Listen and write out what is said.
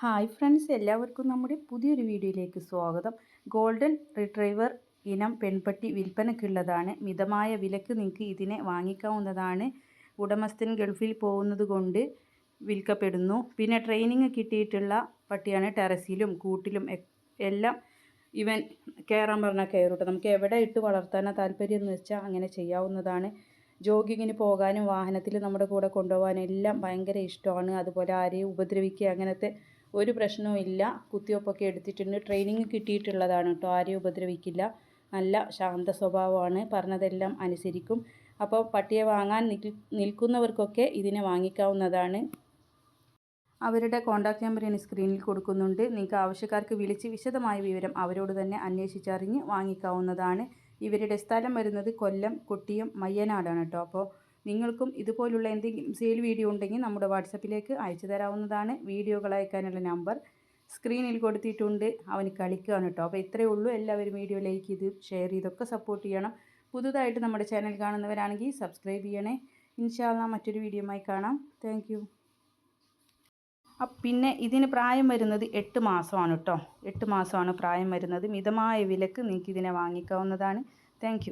Hi friends എല്ലാവർക്കും നമ്മുടെ പുതിയൊരു വീഡിയോയിലേക്ക് സ്വാഗതം. ഗോൾഡൻ റിട്രൈവർ ഇനം പെൺപട്ടി വിൽപ്പനയ്ക്കുള്ളതാണ് മിതമായ വിലക്ക് നിങ്ങൾക്ക് ഇതിനെ വാങ്ങിക്കാവുന്നതാണ്. ഉടമസ്ഥൻ ഗൾഫിൽ പോകുന്നത് കൊണ്ട് വിൽക്കപ്പെടുന്നു. പിന്നെ ട്രെയിനിങ് കിട്ടിയിട്ടുള്ള പട്ടിയാണ് ടെറസിലും കൂട്ടിലും എല്ലാം ഇവൻ കയറാൻ പറഞ്ഞാൽ കയറൂട്ടോ. നമുക്ക് എവിടെ ഇട്ട് വളർത്താനാണ് താല്പര്യം എന്ന് വെച്ചാൽ അങ്ങനെ ചെയ്യാവുന്നതാണ്. ജോഗിങ്ങിന് പോകാനും വാഹനത്തിൽ നമ്മുടെ കൂടെ കൊണ്ടുപോകാനും എല്ലാം ഭയങ്കര ഇഷ്ടമാണ്. അതുപോലെ ആരെയും ഉപദ്രവിക്കുക അങ്ങനത്തെ ഒരു പ്രശ്നവും ഇല്ല. കുത്തിവെപ്പൊക്കെ എടുത്തിട്ടുണ്ട്. ട്രെയിനിങ് കിട്ടിയിട്ടുള്ളതാണ് കേട്ടോ. ആരെയും ഉപദ്രവിക്കില്ല. നല്ല ശാന്ത സ്വഭാവമാണ്. പറഞ്ഞതെല്ലാം അനുസരിക്കും. അപ്പോൾ പട്ടിയെ വാങ്ങാൻ നിൽ നിൽക്കുന്നവർക്കൊക്കെ ഇതിനെ വാങ്ങിക്കാവുന്നതാണ്. അവരുടെ കോൺടാക്റ്റ് നമ്പർ ഞാൻ സ്ക്രീനിൽ കൊടുക്കുന്നുണ്ട്. നിങ്ങൾക്ക് ആവശ്യക്കാർക്ക് വിളിച്ച് വിശദമായ വിവരം അവരോട് തന്നെ അന്വേഷിച്ചറിഞ്ഞ് വാങ്ങിക്കാവുന്നതാണ്. ഇവരുടെ സ്ഥലം വരുന്നത് കൊല്ലം കൊട്ടിയം മയ്യനാടാണ് കേട്ടോ. അപ്പോൾ നിങ്ങൾക്കും ഇതുപോലുള്ള എന്തെങ്കിലും സെയിൽ വീഡിയോ ഉണ്ടെങ്കിൽ നമ്മുടെ വാട്സപ്പിലേക്ക് അയച്ചു തരാവുന്നതാണ്. വീഡിയോകൾ അയക്കാനുള്ള നമ്പർ സ്ക്രീനിൽ കൊടുത്തിട്ടുണ്ട്. അവന് കളിക്കുകയാണ് കേട്ടോ അപ്പോൾ ഇത്രയേ ഉള്ളൂ. എല്ലാവരും വീഡിയോ ലൈക്ക് ചെയ്ത് ഷെയർ ചെയ്തൊക്കെ സപ്പോർട്ട് ചെയ്യണം. പുതുതായിട്ട് നമ്മുടെ ചാനൽ കാണുന്നവരാണെങ്കിൽ സബ്സ്ക്രൈബ് ചെയ്യണേ. ഇൻഷാല്ല മറ്റൊരു വീഡിയോയുമായി കാണാം. താങ്ക് യു പിന്നെ ഇതിന് പ്രായം വരുന്നത് എട്ട് മാസമാണ് കേട്ടോ എട്ട് മാസമാണ് പ്രായം വരുന്നത്. മിതമായ വിലക്ക് നിങ്ങൾക്ക് ഇതിനെ വാങ്ങിക്കാവുന്നതാണ് താങ്ക്